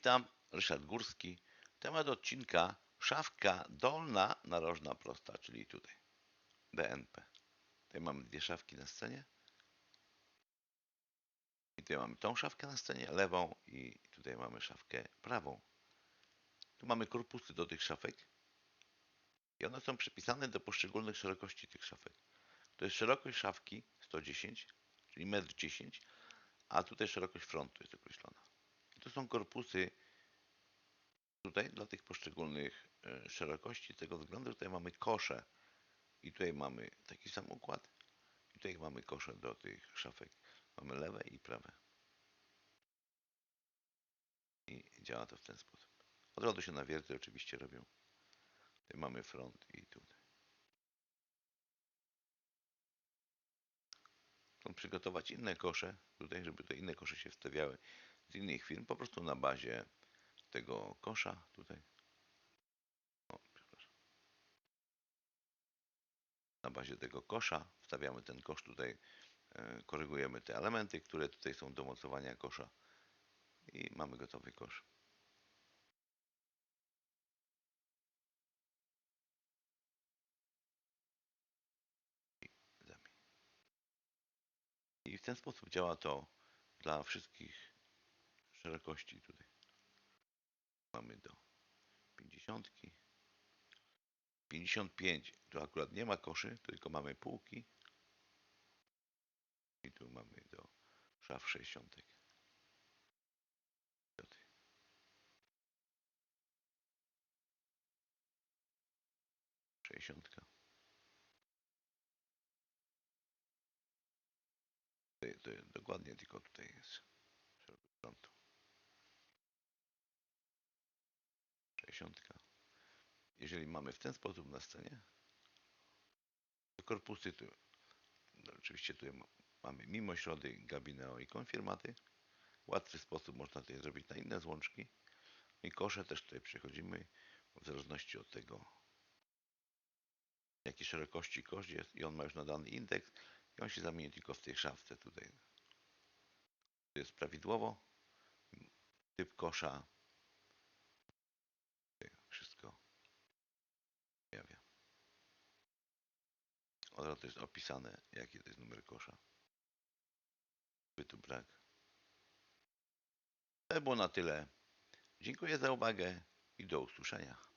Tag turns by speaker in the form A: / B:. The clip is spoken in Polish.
A: Witam, Ryszard Górski. Temat odcinka szafka dolna narożna prosta, czyli tutaj DNP. Tutaj mamy dwie szafki na scenie. I tutaj mamy tą szafkę na scenie, lewą i tutaj mamy szafkę prawą. Tu mamy korpusy do tych szafek i one są przypisane do poszczególnych szerokości tych szafek. To jest szerokość szafki 110, czyli 1,10 m, a tutaj szerokość frontu jest określona. To są korpusy tutaj dla tych poszczególnych e, szerokości. Z tego względu tutaj mamy kosze i tutaj mamy taki sam układ. I tutaj mamy kosze do tych szafek. Mamy lewe i prawe. I działa to w ten sposób. Od razu się nawierty oczywiście robią. Tutaj mamy front i tutaj. Chcą przygotować inne kosze, tutaj, żeby te inne kosze się wstawiały z innych firm, po prostu na bazie tego kosza tutaj. O. Na bazie tego kosza wstawiamy ten kosz tutaj, e, korygujemy te elementy, które tutaj są do mocowania kosza i mamy gotowy kosz. I w ten sposób działa to dla wszystkich szerokości tutaj. Mamy do 50. 55 tu akurat nie ma koszy, tylko mamy półki. I tu mamy do szaf 60. 60. Tutaj, to jest dokładnie tylko tutaj jest szerokość frontu. 60. Jeżeli mamy w ten sposób na scenie, to korpusy tu, no oczywiście tu mamy mimo środy, gabineo i konfirmaty. W łatwy sposób można tutaj zrobić na inne złączki. I kosze też tutaj przechodzimy w zależności od tego, jakiej szerokości kosz jest i on ma już nadany indeks i on się zamieni tylko w tej szafce tutaj. To jest prawidłowo. Typ kosza. Od razu jest opisane, jaki to jest numer kosza. By tu brak. To było na tyle. Dziękuję za uwagę i do usłyszenia.